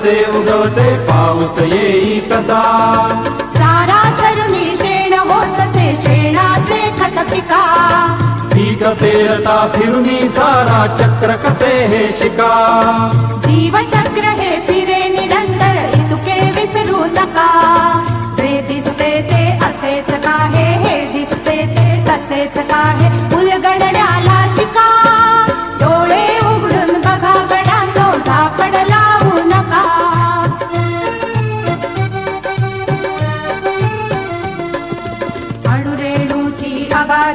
कसे उगवते पाऊस येई कसा? चारा चरुणी शेण होतसे शेणाचे खत पिका. पीक पेरता फिरुनी चारा चक्र कसे हे शिका? जीवचक्र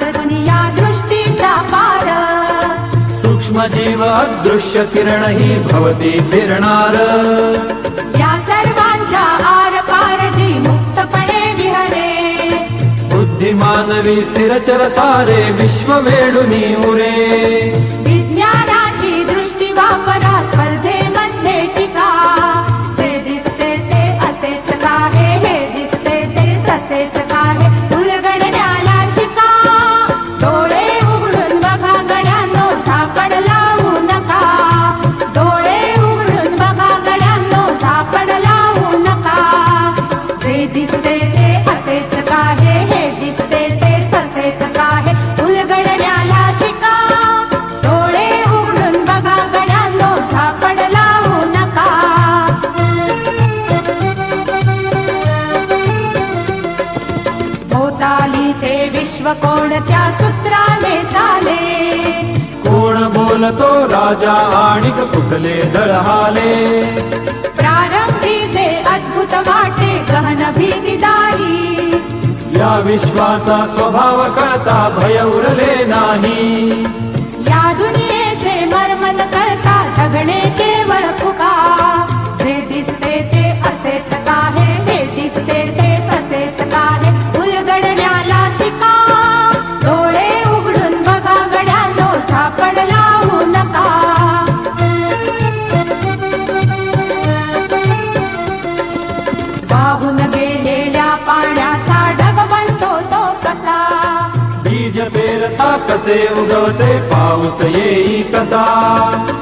दुनिया दृष्टीच्या पार. सूक्ष्म जीव अदृश्य किरण ही भवती फिरणार. या सर्वांच्या आर पार जी मुक्तपणे विहरे. बुद्धिमानवी स्थिरचर सारे विश्व वेडुनी उरे. विज्ञानाची दृष्टी भोवतालीचे विश्व कोणत्या सूत्राने चाले? कोण बोलतो राजा आणि कुठले दळहाले? प्रारंभी जे अद्भुत वाटे गहन भीतीदायी या विश्वाचा स्वभाव कळता भय उरले नाही. या दुनियेचे मर्मन कळता जगणे कसे उगवते पाऊस येई कसा?